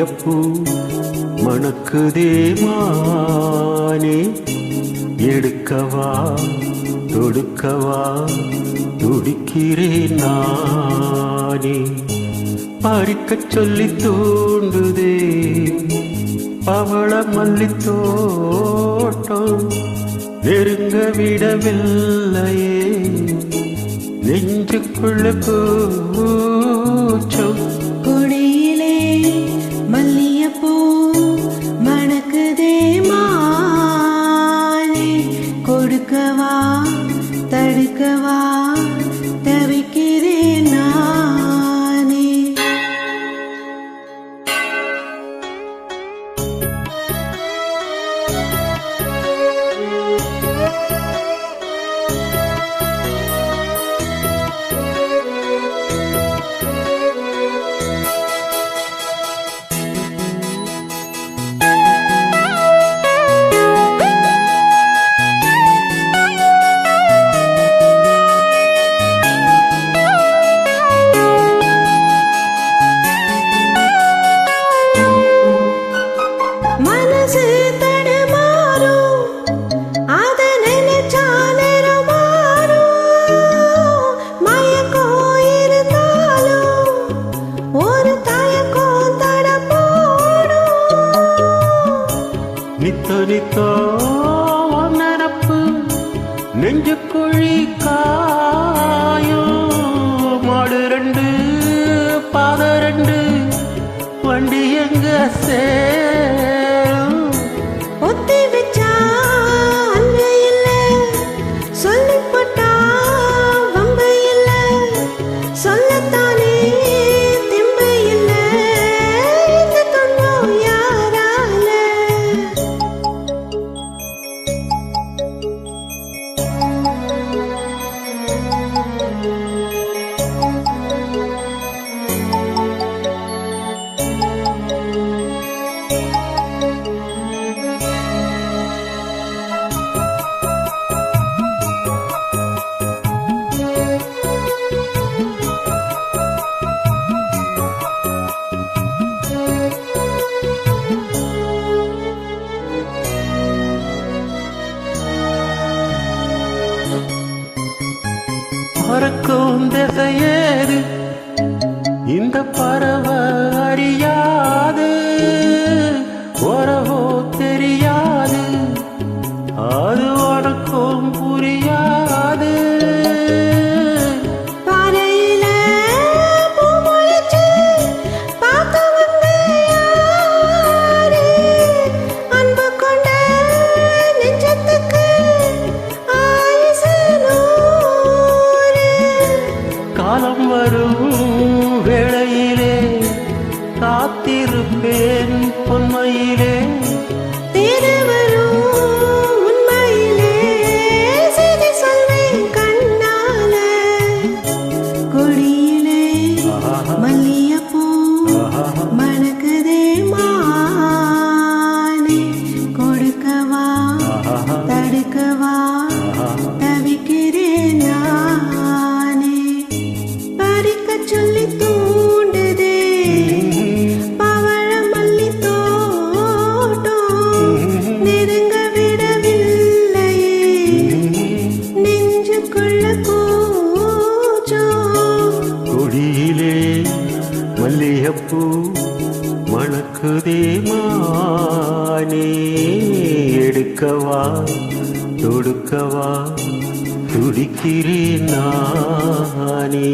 மல்லிகையப்பூ மணக்குதே மானே எடுக்கவா தொடுக்கவா துடிக்கிறேன் நானே. பறிக்கச் சொல்லி தூண்டுதே பவள மல்லித்தோட்டம் நெருங்க விடவில்லையே. நெஞ்சுக்குள்ள போ தடுக்கவா தடுக்கவா? நினைத்தோ நெஞ்சு குழி கா பறக்கும் திசையேறு இந்த பறவை கொடியிலே மல்லியப்பூ மணக்குதே மாலை கொடுக்கவா? மல்லிகைப்பூ மணக்குதே மானே. எடுக்கவா தொடுக்கவா துடிக்கிறேன் நானே.